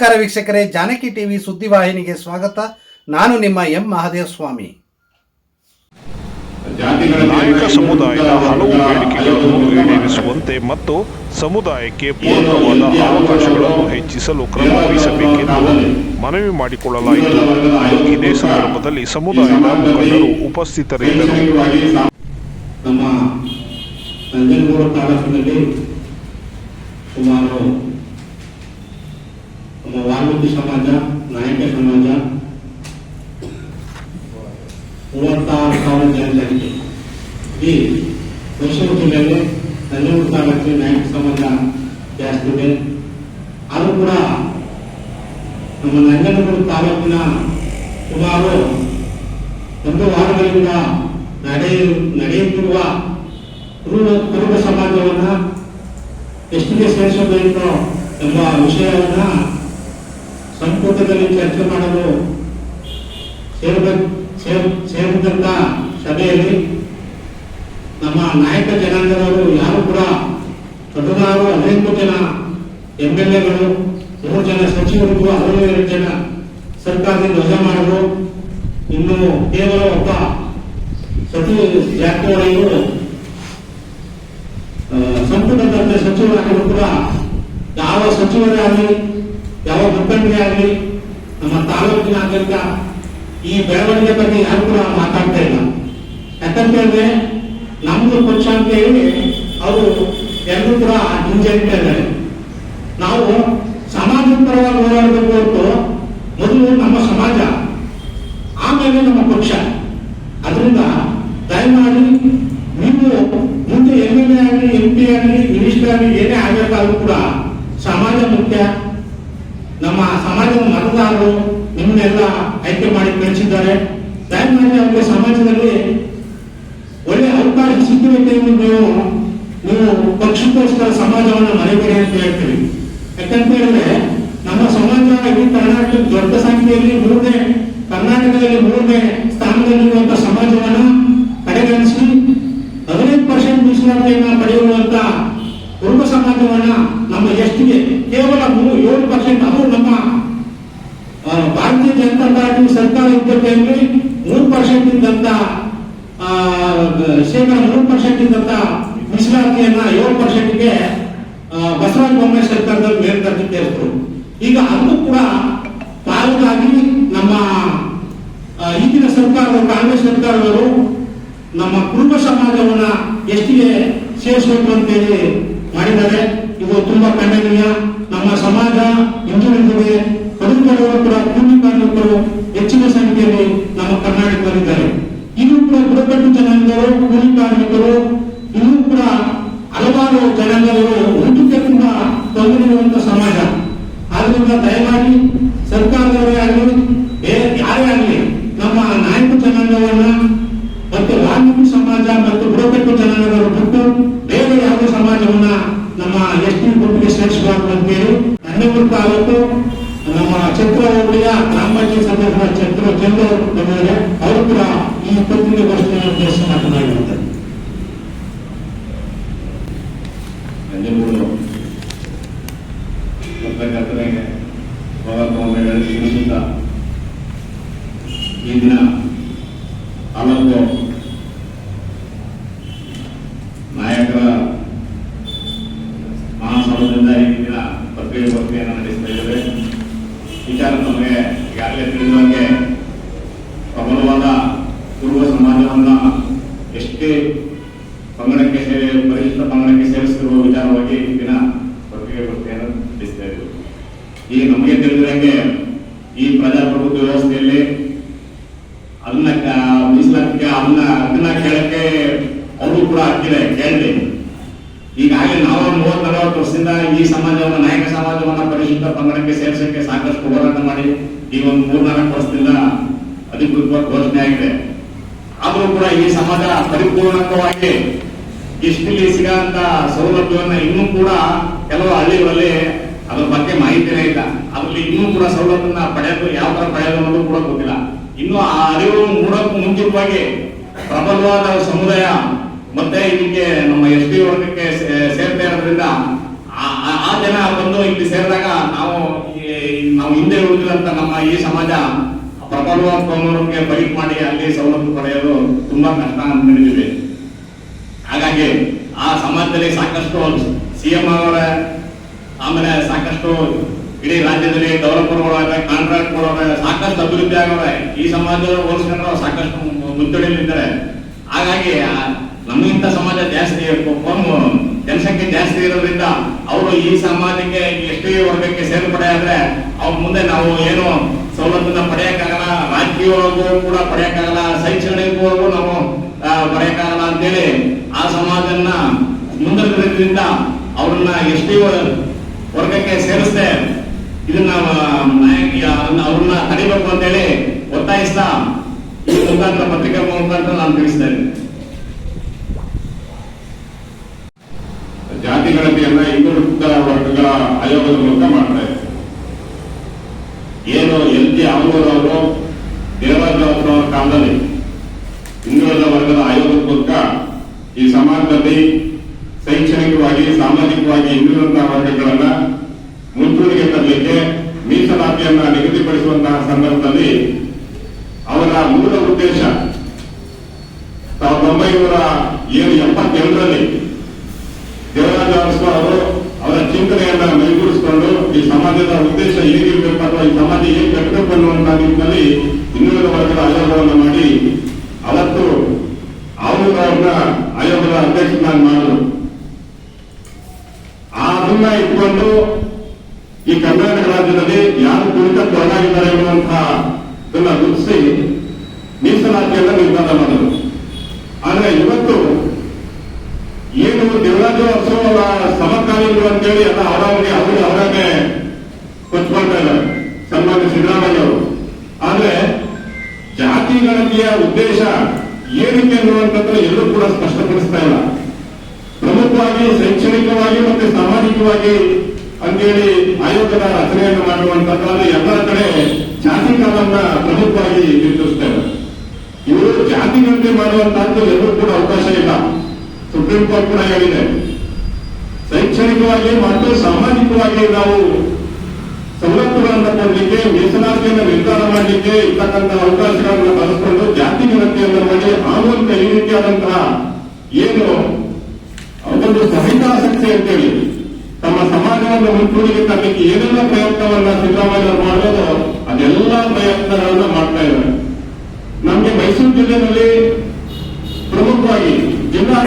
ನಮಸ್ಕಾರ ವೀಕ್ಷಕರೇ ಜಾನಕಿ ಟಿವಿ ಸುದ್ದಿವಾಹಿನಿಗೆ ಸ್ವಾಗತ. ನಾನು ನಿಮ್ಮ ಎಂ ಮಹಾದೇವ ಸ್ವಾಮಿ ನಾಯಕ ಸಮುದಾಯದ ಹಲವು ಬೇಡಿಕೆಗಳನ್ನು ಈಡೇರಿಸುವಂತೆ ಮತ್ತು ಸಮುದಾಯಕ್ಕೆ ಪೂರ್ಣವಾದ ಅವಕಾಶಗಳನ್ನು ಹೆಚ್ಚಿಸಲು ಕ್ರಮ ವಹಿಸಬೇಕೆಂದು ಮನವಿ ಮಾಡಿಕೊಳ್ಳಲಾಯಿತು. ಇದೇ ಸಂದರ್ಭದಲ್ಲಿ ಸಮುದಾಯದ ಮುಖಂಡರು ಉಪಸ್ಥಿತರಿದ್ದರು. ಸುಮಾರು ನಮ್ಮ ವಾಲ್ಮೀಕಿ ಸಮಾಜ ನಾಯಕ ಸಮಾಜ ಮೂವತ್ತಾರು ಸಾವಿರ ಜನಸಂಖ್ಯೆ ಈ ಮೈಸೂರು ಜಿಲ್ಲೆಯಲ್ಲಿ ನಂಜನಗೂಡು ತಾಲೂಕಿನ ನ್ಯಾಯಿಕ ಸಂಬಂಧ ಜಾಸ್ತಿ ಇದೆ. ಅದು ಕೂಡ ನಮ್ಮ ನಂಜನಗೂಡು ತಾಲೂಕಿನ ಸುಮಾರು ಒಂದು ವಾರಗಳಿಂದ ನಡೆಯ, ನಡೆಯುತ್ತಿರುವ ಕುರುಬ ಸಮಾಜವನ್ನು ಎಷ್ಟಿಗೆ ಸೇರಿಸಬೇಕು ಎಂಬ ವಿಷಯವನ್ನ ಸಂಪುಟದಲ್ಲಿ ಚರ್ಚೆ ಮಾಡಲು ಸೇರಿದಂತ ಸಭೆಯಲ್ಲಿ ನಮ್ಮ ನಾಯಕ ಜನಾಂಗದವರು ಯಾರು ಕೂಡ ಹದಿನಾರು ಹದಿನೆಂಟು ಜನ ಎಂ ಎಲ್ ಎಗಳು ಮೂರು ಜನ ಸಚಿವರಿಗೂ ಹದಿನೇಳು ಜನ ಸರ್ಕಾರದಿಂದ ಧ್ವಜ ಮಾಡಲು ಇನ್ನು ಕೇವಲ ಒಬ್ಬ ಸಚಿವ ಜಾರಕಿಹೊಳಿಯವರು ಆ, ಸಂಪುಟದ ಸಚಿವರಾಗಲು ಕೂಡ ಯಾವ ಸಚಿವರೇ ಆಗಲಿ ಯಾವ ಮುಖಂಡರೇ ಆಗಲಿ ನಮ್ಮ ತಾಲೂಕಿನ ಆಡಳಿತ ಈ ಬೆಳವಣಿಗೆ ಬಗ್ಗೆ ಯಾರು ಕೂಡ ಮಾತಾಡ್ತಾ ಇಲ್ಲ. ಯಾಕಂತ ಹೇಳಿದ್ರೆ ನಮ್ದು ಪಕ್ಷ ಅಂತ ಹೇಳಿ ಅವರು ಎಲ್ಲರೂ ಕೂಡ ಹಿಂಜರಿತಾ ಇದ್ದಾರೆ ನಾವು ಸಮಾಜದ ಪರವಾಗಿ ಹೋರಾಡಬೇಕು ಹೊರತು ಮೊದಲು ನಮ್ಮ ಸಮಾಜ, ಆಮೇಲೆ ನಮ್ಮ ಪಕ್ಷ ಅದರಿಂದ ದಯಮಾಡಿ ನೀವು ಮುಂದೆ ಎಂ ಎಲ್ ಎ ಆಗಲಿ ಎಂ ಪಿ ಆಗಲಿ ಮಿನಿಸ್ಟರ್ ಆಗಲಿ, ಏನೇ ಆಗಬೇಕಾದ್ರೂ ಕೂಡ ಸಮಾಜ ಮುಖ್ಯ. ನಮ್ಮ ಸಮಾಜದ ಮತದಾರರು ನಿಮ್ಮನ್ನೆಲ್ಲ ಆಯ್ಕೆ ಮಾಡಿ ಕಳಿಸಿದ್ದಾರೆ ದಯಮಾಡಿ ಅವರಿಗೆ ಸಮಾಜದಲ್ಲಿ ಸಿಕ್ಕಬೇಕೆಂದು ನೀವು ನೀವು ಪಕ್ಷಕ್ಕೋಸ್ಕರ ಸಮಾಜವನ್ನು ಮರೆಬೇಡಿ ಅಂತ ಹೇಳ್ತೀವಿ ಯಾಕಂತ ಹೇಳಿದ್ರೆ ನಮ್ಮ ಸಮಾಜ ಇಡೀ ಕರ್ನಾಟಕದ ದೊಡ್ಡ ಸಂಖ್ಯೆಯಲ್ಲಿ ಮೂರನೇ ಕರ್ನಾಟಕದಲ್ಲಿ ಮೂರನೇ ಸ್ಥಾನದಲ್ಲಿರುವಂತಹ ಸಮಾಜವನ್ನ ಕಡೆಗಣಿಸಿ ಹದಿನೈದು ಪರ್ಸೆಂಟ್ ಮೀಸಲಾತಿಯನ್ನ ಪಡೆಯುವಂತ ಕುರುಬ ಸಮಾಜವನ್ನ ನಮ್ಮ ಎಷ್ಟಿಗೆ ಕೇವಲ ಮೂರು ಏಳು ಪರ್ಸೆಂಟ್ ಅದು ನಮ್ಮ ಭಾರತೀಯ ಜನತಾ ಪಾರ್ಟಿ ಸರ್ಕಾರ ಇದ್ದಕ್ಕೆ ಮೂರು ಪರ್ಸೆಂಟ್ ಇದ್ದಂತ ಶೇಕಡ ಮೂರು ಪರ್ಸೆಂಟ್ ಇದ್ದಂತ ಮೀಸಲಾತಿಯನ್ನ ಏಳು ಪರ್ಸೆಂಟ್ಗೆ ಬಸವರಾಜ ಬೊಮ್ಮಾಯಿ ಸರ್ಕಾರದಲ್ಲಿ ಮೇಲ್ದರ್ಜೆಗೆ ಏರಿಸಿದ್ರು ಈಗ ಅದು ಕೂಡ ಪಾಲುಗಾಗಿ ನಮ್ಮ ಈಗಿನ ಸರ್ಕಾರದ ಕಾಂಗ್ರೆಸ್ ಸರ್ಕಾರದವರು ನಮ್ಮ ಕುರುಬ ಸಮಾಜವನ್ನ ಎಷ್ಟಿಗೆ ಸೇರಿಸಬೇಕು ಅಂತೇಳಿ ಮಾಡಿದ್ದಾರೆ. ಇದು ತುಂಬಾ ಖಂಡನೀಯ. ನಮ್ಮ ಸಮಾಜ ಹಿಂದುಳಿದಿದೆ ಬದುಕುವವರು ಕೂಡ ಕೂಲಿ ಕಾರ್ಮಿಕರು ಹೆಚ್ಚಿನ ಸಂಖ್ಯೆಯಲ್ಲಿ ನಮ್ಮ ಕರ್ನಾಟಕದಲ್ಲಿದ್ದಾರೆ. ಬುಡಕಟ್ಟು ಜನಾಂಗರು ಕೂಲಿ ಕಾರ್ಮಿಕರು, ಇನ್ನೂ ಕೂಡ ಹಲವಾರು ಜನಾಂಗಗಳು ಒಂದು ಕೂಡ ತೊಂದರೆ ಇರುವಂತ ಸಮಾಜ. ಆದ್ರಿಂದ ದಯಮಾಡಿ ಸರ್ಕಾರದವರೇ ಆಗಲಿ ಬೇರೆ ಯಾರೇ ಆಗಲಿ, ನಮ್ಮ ನಾಯಕ ಜನಾಂಗವನ್ನ ಮತ್ತು ವಾಲ್ಮೀಕಿ ಸಮಾಜ ಮತ್ತು ಬುಡಕಟ್ಟು ಜನಾಂಗಗಳು ಬಿಟ್ಟು ಬೇರೆ ಯಾವುದೇ ಸಮಾಜವನ್ನ ನಮ್ಮ ಎಸ್ ಟಿ ಗುಂಪಿಗೆ ಸೇರಿಸಬಾರದು ಅಂತೇಳಿ ನಂಜನಗೂಡು ತಾಲೂಕು ನಮ್ಮ ಚಕ್ರ ಹೋಬಳಿಯ ಗ್ರಾಮ ಪಂಚಾಯತ್ ಸದಸ್ಯರ ಚಂದ್ರ ಚಂದ್ರ ಈ ವರ್ಷದ ದೇಶ ಮಾತನಾಡಿರುತ್ತಾರೆ ನಂಜನಗೂಡು ದಿನ ತಾಲೂಕು ನಾಯಕರ ಮಹಾಸಭಾದಿಂದ ಈ ದಿನ ಪತ್ರಿಕಾಗೋಷ್ಠಿಯನ್ನು ನಡೆಸ್ತಾ ಇದ್ದೇವೆ. ವಿಚಾರ ನಮಗೆ ಈಗಾಗಲೇ ತಿಳಿದಂಗೆ ಸಮಾಜವನ್ನ ಎಷ್ಟೇ ಪಂಗಡಕ್ಕೆ ಪರಿಶಿಷ್ಟ ಪಂಗಡಕ್ಕೆ ಸೇರಿಸಿರುವ ವಿಚಾರವಾಗಿ ದಿನ ದಿನ ಪ್ರಕ್ರಿಯೆಯನ್ನು ನಡೆಸ್ತಾ ಇದ್ದರು ಈ ನಮಗೆ ತಿಳಿದಂಗೆ ಈ ಪ್ರಜಾಪ್ರಭುತ್ವ ವ್ಯವಸ್ಥೆಯಲ್ಲಿ ಅದನ್ನ ಮೀಸಲಾತಿಗೆ ಅದನ್ನ ಅದನ್ನ ಕೇಳಕ್ಕೆ ಅವರು ಕೂಡ ಹಕ್ಕಿದೆ ಕೇಳಿದೆ ಈಗಾಗಲೇ ನಾವು ಮೂವತ್ತು ನಲವತ್ತು ವರ್ಷದಿಂದ ಈ ಸಮಾಜವನ್ನ, ನಾಯಕ ಸಮಾಜವನ್ನ ಪರಿಶುದ್ಧ ಪಂಗಡಕ್ಕೆ ಸೇರಿಸಕ್ಕೆ ಸಾಕಷ್ಟು ಹೋರಾಟ ಮಾಡಿ ಈಗ ಒಂದು ಮೂರ್ನಾಲ್ಕು ವರ್ಷದಿಂದ ಅಧಿಕೃತವಾಗಿ ಘೋಷಣೆ ಆಗಿದೆ. ಆದರೂ ಕೂಡ ಈ ಸಮಾಜ ಪರಿಪೂರ್ಣಕವಾಗಿ ಇಷ್ಟಿಲ್ಲಿ ಸಿಗಂತ ಸೌಲಭ್ಯವನ್ನ ಇನ್ನೂ ಕೂಡ ಕೆಲವು ಹಳ್ಳಿಗಳಲ್ಲಿ ಅದ್ರ ಬಗ್ಗೆ ಮಾಹಿತಿನೇ ಇಲ್ಲ. ಅದರಲ್ಲಿ ಇನ್ನೂ ಕೂಡ ಸೌಲಭ್ಯನ ಪಡೆಯೋದು ಯಾವ ತರ ಪಡೆಯೋದು ಕೂಡ ಗೊತ್ತಿಲ್ಲ. ಇನ್ನು ಆ ಅರಿವು ಮೂಡಕ್ಕೂ ಮುಂಚಿತವಾಗಿ ಪ್ರಬಲವಾದ ಸಮುದಾಯ ಮತ್ತೆ ಇದಕ್ಕೆ ನಮ್ಮ ಎಸ್ ಡಿ ವರ್ಗಕ್ಕೆ ಸೇರ್ತಾ ಇರೋದ್ರಿಂದ ಆ- ಜನ ಬಂದು ಇಲ್ಲಿ ಸೇರಿದಾಗ ನಾವು ನಾವು ಹಿಂದೆ ಉಳಿದಿರಂತ ನಮ್ಮ ಈ ಸಮಾಜ ಪ್ರಬಲವಾದ ಕಾನೂನಿಗೆ ಬೈಕ್ ಮಾಡಿ ಅಲ್ಲಿ ಸೌಲಭ್ಯ ಪಡೆಯಲು ತುಂಬಾ ಕಷ್ಟ ಅಂತ ತಿಳಿದಿದೆ ಹಾಗಾಗಿ ಆ ಸಮಾಜದಲ್ಲಿ ಸಾಕಷ್ಟು ಸಿಎಂ ಅವರ ಆಮೇಲೆ ಸಾಕಷ್ಟು ಇಡೀ ರಾಜ್ಯದಲ್ಲಿ ಡೆವಲಪರ್ ಒಳಗೆ ಕಾಂಟ್ರಾಕ್ಟ್ ಕೊಡೋರೆ ಸಾಕಷ್ಟು ಅಭಿವೃದ್ಧಿ ಆಗವ್ರೆ ಈ ಸಮಾಜದ ಹೋಲಿಸ್ಕೊಂಡ್ರೆ ಸಾಕಷ್ಟು ಮುಂದೂಡಿಯಲ್ಲಿದ್ದಾರೆ ಹಾಗಾಗಿ ನಮಗಿಂತ ಸಮಾಜ ಜಾಸ್ತಿ ಜನಸಂಖ್ಯೆ ಜಾಸ್ತಿ ಇರೋದ್ರಿಂದ ಅವರು ಈ ಸಮಾಜಕ್ಕೆ ಎಷ್ಟೇ ವರ್ಗಕ್ಕೆ ಸೇರ್ಪಡೆ ಆದ್ರೆ ಅವ್ರ ಮುಂದೆ ನಾವು ಏನು ಸವಲತ್ತನ್ನ ಪಡೆಯಕ್ಕಾಗಲ್ಲ ರಾಜಕೀಯವಾಗೂ ಕೂಡ ಪಡೆಯಕ್ಕಾಗಲ್ಲ ಶೈಕ್ಷಣಿಕವಾಗೂ ನಾವು ಪಡೆಯಕ್ಕಾಗಲ್ಲ ಅಂತೇಳಿ ಆ ಸಮಾಜನ್ನ ಮುಂದಿರೋದ್ರಿಂದ ಅವ್ರನ್ನ ಎಷ್ಟೇ ವರ್ಗಕ್ಕೆ ಸೇರಿಸ್ದೆ ಇದನ್ನ ಅವ್ರನ್ನ ತಡಿಬೇಕು ಅಂತೇಳಿ ಒತ್ತಾಯಿಸ್ತಾ ಈ ಮುಖಾಂತರ ಪತ್ರಿಕಾ ಮುಖಾಂತರ ನಾನು ತಿಳಿಸ್ತಾ ಇದ್ದೀನಿ. ಜಾತಿ ಗಣತಿಯನ್ನ ಹಿಂದುಳಿದ ವರ್ಗಗಳ ಆಯೋಗದ ಮೂಲಕ ಮಾಡ್ತಾ ಇದೆ ಏನು ಎಲ್ ಜಿ ಅವರು ದೇವರಾಜ ಅವರ ಕಾಲದಲ್ಲಿ ಹಿಂದುಳಿದ ವರ್ಗದ ಆಯೋಗದ ಮೂಲಕ ಈ ಸಮಾಜದಲ್ಲಿ ಶೈಕ್ಷಣಿಕವಾಗಿ ಸಾಮಾಜಿಕವಾಗಿ ಹಿಂದುಳಿದಂತಹ ವರ್ಗಗಳನ್ನ ಮುಂಚೂಣಿಗೆ ತರಲಿಕ್ಕೆ ಮೀಸಲಾತಿಯನ್ನ ನಿಗದಿಪಡಿಸುವಂತಹ ಸಂದರ್ಭದಲ್ಲಿ ಅವರ ಮೂಲ ಉದ್ದೇಶ ಸಾವಿರದ ಒಂಬೈನೂರ ಏನು ಎಪ್ಪತ್ತೆರಡರಲ್ಲಿ ಸಮಾಜದ ಉದ್ದೇಶ ಏನಿರಬೇಕು ಅಥವಾ ಈ ಸಮಾಜ ಏನ್ ಕಟ್ಟಬೇಕು ಅನ್ನುವಂತಹ ನಿಟ್ಟಿನಲ್ಲಿ ಹಿಂದುಳಿದ ವರ್ಗದ ಆಯೋಗವನ್ನು ಮಾಡಿ, ಅವತ್ತು ಅವ್ರನ್ನ, ಆಯೋಗದ ಅಧ್ಯಕ್ಷನಾಗಿ ಮಾಡಿದ್ರು. ಅದನ್ನ ಇಟ್ಕೊಂಡು ಈ ಕರ್ನಾಟಕ ರಾಜ್ಯದಲ್ಲಿ ಯಾರು ಕುರಿತ ತೊಡಗಿದ್ದಾರೆ ಎನ್ನುವಂತಹ ಇದನ್ನ ಗುರುತಿಸಿ ಮೀಸಲಾತಿಯನ್ನ ನಿರ್ಧಾರ ಮಾಡಿದ್ರು. ಆದ್ರೆ ಇವತ್ತು ಏನು ದೇವರಾಜ ಸಮಕಾಲೀನ ಅಂತ ಸಮಕಾಲೀನರು ಅಂತೇಳಿ ಎಲ್ಲ ಅವರವರಿಗೆ ಅವರು ಅವರಾಗೆ ಕೊಚ್ಕೊಳ್ತಾ ಇದ್ದಾರೆ ಸನ್ಮಾನ್ಯ ಸಿದ್ದರಾಮಯ್ಯ ಅವರು ಆದ್ರೆ ಜಾತಿ ಗಣತಿಯ ಉದ್ದೇಶ ಏನಕ್ಕೆ ಅನ್ನುವಂಥದ್ದು ಎಲ್ಲರೂ ಕೂಡ ಸ್ಪಷ್ಟಪಡಿಸ್ತಾ ಇಲ್ಲ. ಪ್ರಮುಖವಾಗಿ, ಶೈಕ್ಷಣಿಕವಾಗಿ ಮತ್ತೆ ಸಾಮಾಜಿಕವಾಗಿ ಅಂತೇಳಿ ಆಯೋಗದ ರಚನೆಯನ್ನು ಮಾಡುವಂತದ್ದು ಎಲ್ಲರ ಕಡೆ ಜಾತಿ ಕಾಲನ್ನ ಪ್ರಮುಖವಾಗಿ ನಿರ್ಧರಿಸ್ತೇವೆ ಇವರು ಜಾತಿ ಗಣತಿ ಮಾಡುವಂತಹದ್ದು ಎಲ್ಲರೂ ಕೂಡ ಅವಕಾಶ ಇಲ್ಲ. ಸುಪ್ರೀಂ ಕೋರ್ಟ್ ಕೂಡ ಹೇಳಿದೆ. ಶೈಕ್ಷಣಿಕವಾಗಿ ಮತ್ತು ಸಾಮಾಜಿಕವಾಗಿ ನಾವು ಸವಲತ್ತುಗಳನ್ನು ಕೊಡಲಿಕ್ಕೆ, ಮೀಸಲಾತಿಯನ್ನು ನಿರ್ಧಾರ ಮಾಡಲಿಕ್ಕೆ ಇರ್ತಕ್ಕಂಥ ಅವಕಾಶಗಳನ್ನು ಬಳಸಿಕೊಂಡು ಜಾತಿ ಗಣತಿಯನ್ನು ಮಾಡಿ ಆ ಮೂಲಕ ಈ ರೀತಿಯಾದಂತಹ ಏನು ಒಂದು ಸಹಿತಾಸಕ್ತಿ ಅಂತೇಳಿ ತಮ್ಮ ಸಮಾಜವನ್ನು ಮುಂಚೂಣಿಗೆ ತರಲಿಕ್ಕೆ ಏನೆಲ್ಲ ಪ್ರಯತ್ನವನ್ನ ಸಿದ್ದರಾಮಯ್ಯ ಮಾಡೋದು ಅದೆಲ್ಲ ಪ್ರಯತ್ನಗಳನ್ನ ಮಾಡ್ತಾ ಇದ್ದಾರೆ. ನಮಗೆ ಮೈಸೂರು ಜಿಲ್ಲೆಯಲ್ಲಿ ಪ್ರಮುಖವಾಗಿ ಜಿಲ್ಲಾ